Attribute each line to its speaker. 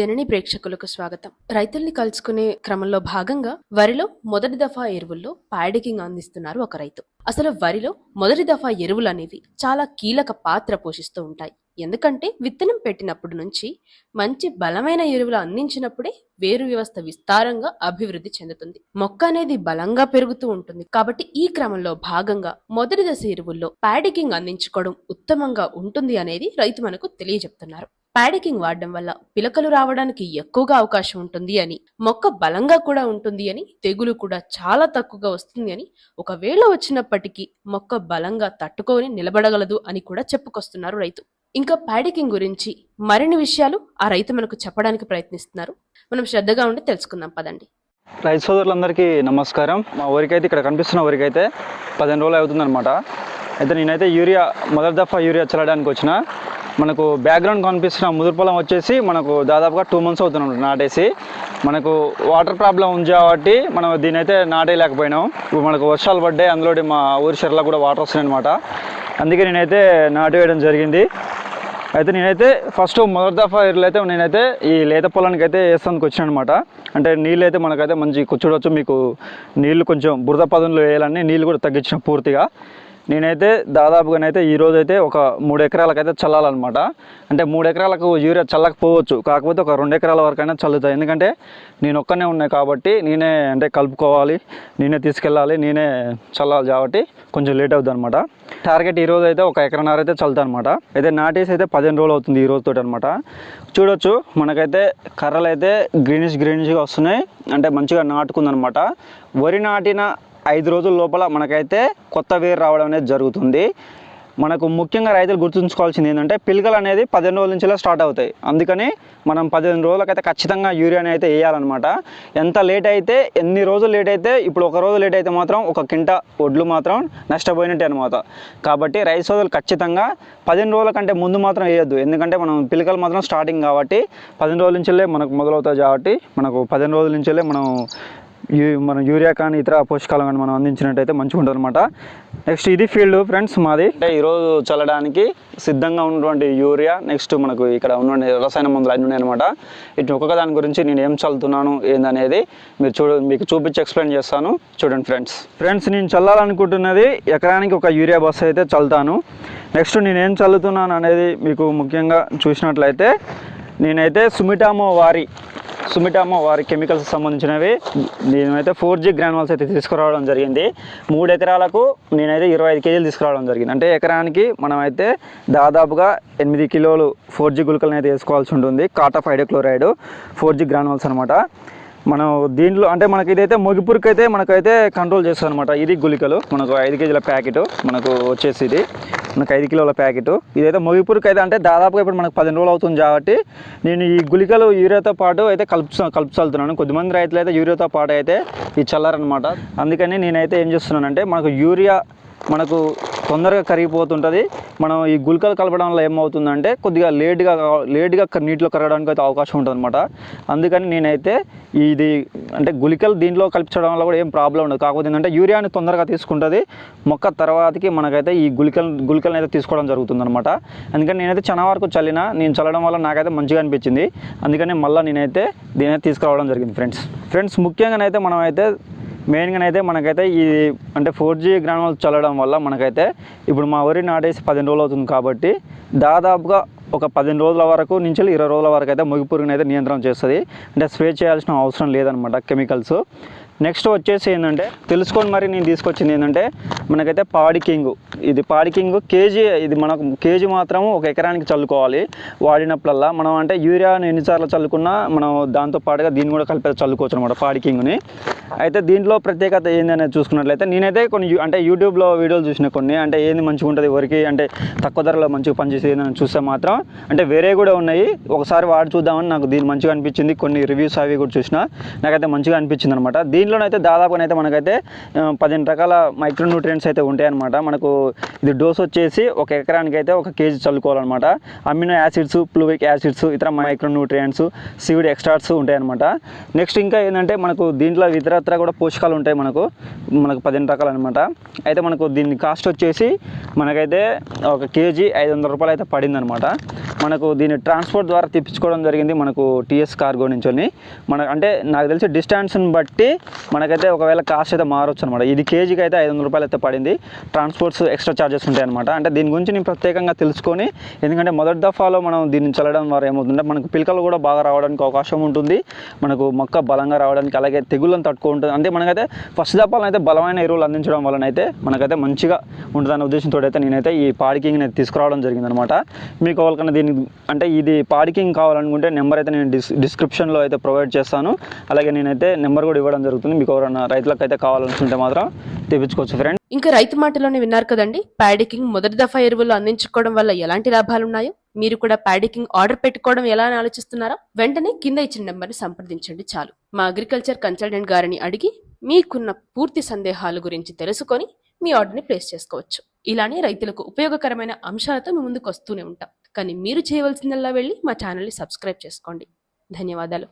Speaker 1: జనని ప్రేక్షకులకు స్వాగతం. రైతుల్ని కలుసుకునే క్రమంలో భాగంగా వరిలో మొదటి దఫా ఎరువుల్లో ప్యాడికింగ్ అందిస్తున్నారు ఒక రైతు. అసలు వరిలో మొదటి దఫా ఎరువులు అనేవి చాలా కీలక పాత్ర పోషిస్తూ ఉంటాయి. ఎందుకంటే విత్తనం పెట్టినప్పటి నుంచి మంచి బలమైన ఎరువులు అందించినప్పుడే వేరు వ్యవస్థ విస్తారంగా అభివృద్ధి చెందుతుంది. మొక్క అనేది బలంగా పెరుగుతూ ఉంటుంది. కాబట్టి ఈ క్రమంలో భాగంగా మొదటి దశ ఎరువుల్లో ప్యాడికింగ్ అందించుకోవడం ఉత్తమంగా ఉంటుంది అనేది రైతు మనకు తెలియజెప్తున్నారు. ప్యాడికింగ్ వాడడం వల్ల పిలకలు రావడానికి ఎక్కువగా అవకాశం ఉంటుంది అని మొక్క బలంగా కూడా ఉంటుంది అని తెగులు కూడా చాలా తక్కువగా వస్తుంది అని ఒకవేళ వచ్చినప్పటికీ మొక్క బలంగా తట్టుకొని నిలబడగలదు అని కూడా చెప్పుకొస్తున్నారు రైతు. ఇంకా ప్యాడికింగ్ గురించి మరిన్ని విషయాలు ఆ రైతు మనకు చెప్పడానికి ప్రయత్నిస్తున్నారు. మనం శ్రద్ధగా ఉండి తెలుసుకుందాం పదండి.
Speaker 2: రైతు సోదరులందరికీ నమస్కారం. మా ఊరికైతే ఇక్కడ కనిపిస్తున్న ఊరికైతే పదిహేను రోజులు అవుతుందన్నమాట. అయితే నేనైతే యూరియా మొదటి దఫా యూరియా చల్లడానికి వచ్చిన. మనకు బ్యాక్గ్రౌండ్ కనిపిస్తున్న ముదురు పొలం వచ్చేసి మనకు దాదాపుగా టూ మంత్స్ అవుతున్నాం నాటేసి. మనకు వాటర్ ప్రాబ్లం ఉంది కాబట్టి మనం దీని అయితే నాటేయలేకపోయినాం. ఇప్పుడు మనకు వర్షాలు పడ్డాయి అందులో మా ఊరి చెరలో కూడా వాటర్ వస్తున్నాయి అనమాట అందుకే నేనైతే నాటేయడం జరిగింది. అయితే నేనైతే ఫస్ట్ మొదటి దఫా ఇర్లు అయితే నేనైతే ఈ లేత పొలానికి అయితే వేస్తానికి వచ్చాను అనమాట అంటే నీళ్ళు అయితే మనకైతే మంచి కూర్చోవచ్చు మీకు నీళ్ళు కొంచెం బురద పదంలో వేయాలని నీళ్ళు కూడా తగ్గించిన పూర్తిగా. నేనైతే దాదాపుగానైతే ఈ రోజు ఒక మూడు ఎకరాలకైతే చల్లాలన్నమాట. అంటే మూడు ఎకరాలకు యూరియా చల్లకపోవచ్చు. కాకపోతే ఒక రెండు ఎకరాల వరకైనా చల్లుతాయి. ఎందుకంటే నేను ఒక్కనే ఉన్నాయి కాబట్టి నేనే అంటే కలుపుకోవాలి నేనే తీసుకెళ్ళాలి నేనే చల్లాలి కాబట్టి కొంచెం లేట్ అవుతుంది అనమాట టార్గెట్ ఈ అయితే ఒక ఎకరన్నర అయితే చల్లుతా అనమాట అయితే నాటేసి అయితే పదిహేను రోజులు అవుతుంది ఈ రోజుతో అనమాట చూడొచ్చు మనకైతే కర్రలు అయితే గ్రీనిష్ గ్రీనిష్గా వస్తున్నాయి. అంటే మంచిగా నాటుకుందనమాట వరి నాటిన ఐదు రోజుల లోపల మనకైతే కొత్త వేరు రావడం అనేది జరుగుతుంది. మనకు ముఖ్యంగా రైతులు గుర్తుంచుకోవాల్సింది ఏంటంటే పిలకలు అనేది పదిహేను రోజుల నుంచి స్టార్ట్ అవుతాయి. అందుకని మనం పదిహేను రోజులకైతే ఖచ్చితంగా యూరియాని అయితే వేయాలన్నమాట. ఎంత లేట్ అయితే ఎన్ని రోజులు లేట్ అయితే ఇప్పుడు ఒక రోజు లేట్ అయితే మాత్రం ఒక కింట ఒడ్లు మాత్రం నష్టపోయినట్టే అనమాట కాబట్టి రైతు సోదరులు ఖచ్చితంగా పదిహేను రోజుల కంటే ముందు మాత్రం వేయొద్దు. ఎందుకంటే మనం పిలకలు మాత్రం స్టార్టింగ్ కాబట్టి పదిహేను రోజుల నుంచెల్లే మనకు మొదలవుతుంది కాబట్టి మనకు పదిహేను రోజుల నుంచెల్లే మనం మనం యూరియా కానీ ఇతర పోషకాలు కానీ మనం అందించినట్టయితే మంచిగా ఉంటుంది అనమాట నెక్స్ట్ ఇది ఫీల్డ్ ఫ్రెండ్స్ మాది. అంటే ఈరోజు చల్లడానికి సిద్ధంగా ఉన్నటువంటి యూరియా నెక్స్ట్ మనకు ఇక్కడ ఉన్న రసాయన మందులు అన్నీ ఉన్నాయన్నమాట. ఇటు ఒక్కొక్క దాని గురించి నేను ఏం చల్లుతున్నాను ఏందనేది మీరు చూడ మీకు చూపించి ఎక్స్ప్లెయిన్ చేస్తాను. చూడండి ఫ్రెండ్స్. ఫ్రెండ్స్ నేను చల్లాలనుకుంటున్నది ఎకరానికి ఒక యూరియా బస్సు అయితే చల్లుతాను. నెక్స్ట్ నేను ఏం చల్లుతున్నాను అనేది మీకు ముఖ్యంగా చూసినట్లయితే నేనైతే సుమిటామో వారి సుమిటామో వారి కెమికల్స్ సంబంధించినవి. నేనైతే ఫోర్ జీ గ్రానువల్స్ అయితే తీసుకురావడం జరిగింది. మూడు ఎకరాలకు నేనైతే ఇరవై ఐదు కేజీలు తీసుకురావడం జరిగింది. అంటే ఎకరానికి మనమైతే దాదాపుగా ఎనిమిది కిలోలు ఫోర్ జీ గుళికలను అయితే వేసుకోవాల్సి ఉంటుంది. Cartap hydrochloride four G granules అనమాట మనం దీంట్లో అంటే మనకి ఇదైతే మొగిపురికి అయితే మనకైతే కంట్రోల్ చేస్తుంది అనమాట ఇది గుళికలు. మనకు ఐదు కేజీల ప్యాకెట్ మనకు వచ్చేసి ఇది మనకు ఐదు కిలోల ప్యాకెట్. ఇదైతే మొగిపురికి అయితే అంటే దాదాపుగా ఇప్పుడు మనకు పదిహేను రోజులు అవుతుంది కాబట్టి నేను ఈ గుళికలు యూరియాతో పాటు అయితే కలుపు కలుపు చల్లుతున్నాను కొద్దిమంది రైతులు అయితే యూరియాతో పాటు అయితే ఈ చల్లారనమాట అందుకని నేనైతే ఏం చేస్తున్నానంటే మనకు యూరియా మనకు తొందరగా కరిగిపోతుంటుంది. మనం ఈ గుళికలు కలపడం వల్ల ఏమవుతుందంటే కొద్దిగా లేట్గా లేట్గా నీటిలో కరగడానికి అయితే అవకాశం ఉంటుంది అనమాట అందుకని నేనైతే ఇది అంటే గుళికలు దీంట్లో కల్పించడం వల్ల కూడా ఏం ప్రాబ్లం ఉండదు. కాకపోతే ఏంటంటే యూరియాని తొందరగా తీసుకుంటుంది. మొక్క తర్వాతకి మనకైతే ఈ గుళికలు గుళికలను అయితే తీసుకోవడం జరుగుతుంది అనమాట అందుకని నేనైతే చాలా వరకు చల్లిన నేను చల్లడం వల్ల నాకైతే మంచిగా అనిపించింది. అందుకని మళ్ళీ నేనైతే దీని అయితే తీసుకురావడం జరిగింది ఫ్రెండ్స్. ఫ్రెండ్స్ ముఖ్యంగానైతే మనం అయితే మెయిన్గా అయితే మనకైతే ఈ అంటే ఫోర్ జీ గ్రామాలు చల్లడం వల్ల మనకైతే ఇప్పుడు మా వరి నాటేసి పదిహేను రోజులు అవుతుంది కాబట్టి దాదాపుగా ఒక పదిహేను రోజుల వరకు నుంచి ఇరవై రోజుల వరకు అయితే మొగి పురుగుని అయితే నియంత్రణ చేస్తుంది. అంటే స్ప్రే చేయాల్సిన అవసరం లేదనమాట కెమికల్స్ నెక్స్ట్ వచ్చేసి ఏంటంటే తెలుసుకొని మరి నేను తీసుకొచ్చింది ఏంటంటే మనకైతే పాడి కింగ్. ఇది పాడి కింగ్ కేజీ ఇది మనకు కేజీ మాత్రం ఒక ఎకరానికి చల్లుకోవాలి. వాడినప్పుడల్లా మనం అంటే యూరియాను ఎన్నిసార్లు చల్లుకున్నా మనం దాంతో పాటుగా దీన్ని కూడా కలిపి చల్లుకోవచ్చు అనమాట పాడి కింగ్ని. అయితే దీంట్లో ప్రత్యేకత ఏందనేది చూసుకున్నట్లయితే నేనైతే కొన్ని యూ- అంటే యూట్యూబ్లో వీడియోలు చూసిన కొన్ని అంటే ఏంది మంచిగా ఉంటుంది వరికి అంటే తక్కువ ధరలో మంచిగా పనిచేసేది అని చూస్తే మాత్రం అంటే వేరే కూడా ఉన్నాయి. ఒకసారి వాడి చూద్దామని నాకు దీని మంచిగా అనిపించింది. కొన్ని రివ్యూస్ అవి కూడా చూసిన నాకైతే మంచిగా అనిపించింది అనమాట అయితే దాదాపునైతే మనకైతే పదిహేను రకాల మైక్రో న్యూట్రియంట్స్ అయితే ఉంటాయన్నమాట. మనకు ఇది డోస్ వచ్చేసి ఒక ఎకరానికి అయితే ఒక కేజీ చల్లుకోవాలన్నమాట. అమినో యాసిడ్స్ ప్లూవిక్ యాసిడ్స్ ఇతర మైక్రో న్యూట్రియంట్స్ సీవిడ్ ఎక్స్ట్రాట్స్ ఉంటాయన్నమాట. నెక్స్ట్ ఇంకా ఏంటంటే మనకు దీంట్లో ఇతరత్ర కూడా పోషకాలు ఉంటాయి మనకు. మనకు పదిహేను రకాలు అనమాట అయితే మనకు దీని కాస్ట్ వచ్చేసి మనకైతే ఒక కేజీ ఐదు వందల రూపాయలు అయితే పడింది అనమాట మనకు దీన్ని ట్రాన్స్పోర్ట్ ద్వారా తెప్పించుకోవడం జరిగింది మనకు టీఎస్ కార్గో నుంచి మన అంటే నాకు తెలిసి డిస్టెన్స్ని బట్టి మనకైతే ఒకవేళ కాస్ట్ అయితే మారొచ్చు అనమాట ఇది కేజీకి అయితే ఐదు రూపాయలు అయితే పడింది. ట్రాన్స్పోర్ట్స్ ఎక్స్ట్రా ఛార్జెస్ ఉంటాయి అనమాట అంటే దీని గురించి నేను ప్రత్యేకంగా తెలుసుకొని ఎందుకంటే మొదటి దఫాలో మనం దీన్ని చల్లడం ద్వారా ఏమవుతుందంటే మనకు పిలకలు కూడా బాగా రావడానికి అవకాశం ఉంటుంది. మనకు మొక్క బలంగా రావడానికి అలాగే తెగుళ్ళని తట్టుకుంటుంది. అంటే మనకైతే ఫస్ట్ దఫాలను అయితే బలమైన ఎరువులు అందించడం వలన అయితే మనకైతే మంచిగా ఉంటుందనే ఉద్దేశంతో అయితే నేనైతే ఈ పాడికింగ్ నేను తీసుకురావడం జరిగిందనమాట మీకు ఎవరికైనా దీని అంటే ఇది పాడికింగ్ కావాలనుకుంటే నెంబర్ అయితే నేను డిస్ డిస్క్రిప్షన్లో అయితే ప్రొవైడ్ చేస్తాను. అలాగే నేనైతే నెంబర్ కూడా ఇవ్వడం జరుగుతుంది. మీకు ఎవరైనా రైతులకు అయితే కావాలనుకుంటే మాత్రం తెప్పించుకోవచ్చు ఫ్రెండ్
Speaker 1: ఇంకా రైతు మాటలోనే విన్నారు కదండి. ప్యాడికింగ్ మొదటి దఫా ఎరువులు అందించుకోవడం వల్ల ఎలాంటి లాభాలు ఉన్నాయో మీరు కూడా ప్యాడికింగ్ ఆర్డర్ పెట్టుకోవడం ఎలా అని ఆలోచిస్తున్నారా వెంటనే కింద ఇచ్చిన నెంబర్ని సంప్రదించండి చాలు. మా అగ్రికల్చర్ కన్సల్టెంట్ గారిని అడిగి మీకున్న పూర్తి సందేహాల గురించి తెలుసుకొని మీ ఆర్డర్ని ప్లేస్ చేసుకోవచ్చు. ఇలానే రైతులకు ఉపయోగకరమైన అంశాలతో మీ ముందుకు వస్తూనే ఉంటాం. కానీ మీరు చేయవలసిందల్లా వెళ్ళి మా ఛానల్ని సబ్స్క్రైబ్ చేసుకోండి. ధన్యవాదాలు.